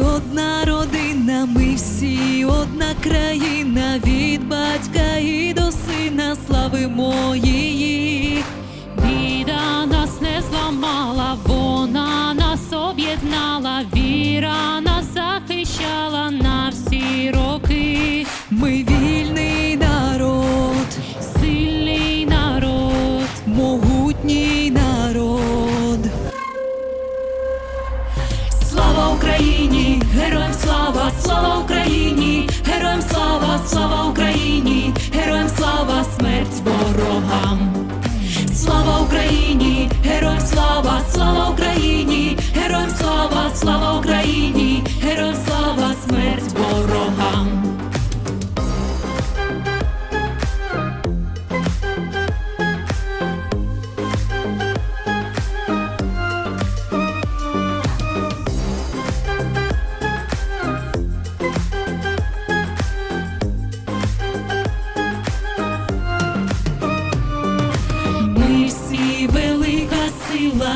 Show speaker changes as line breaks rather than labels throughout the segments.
одна родина, ми всі одна країна, від батька і до сина славимо її.
Біда нас не зламала, вона нас об'єднала, віра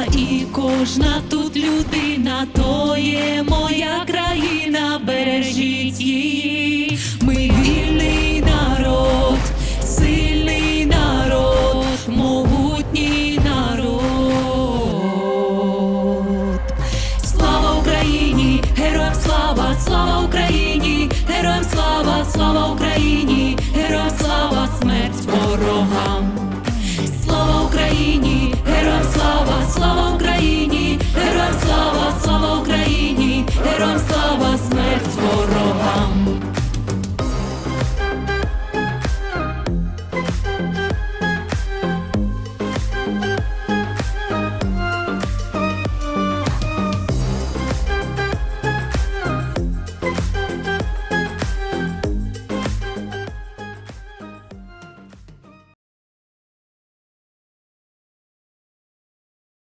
і кожна тут людина, то є моя країна, бережіть її. Ми вільний народ, сильний народ, могутній народ. Слава Україні, героям слава, слава Україні, героям слава, слава Україні, героям слава, смерть ворогам.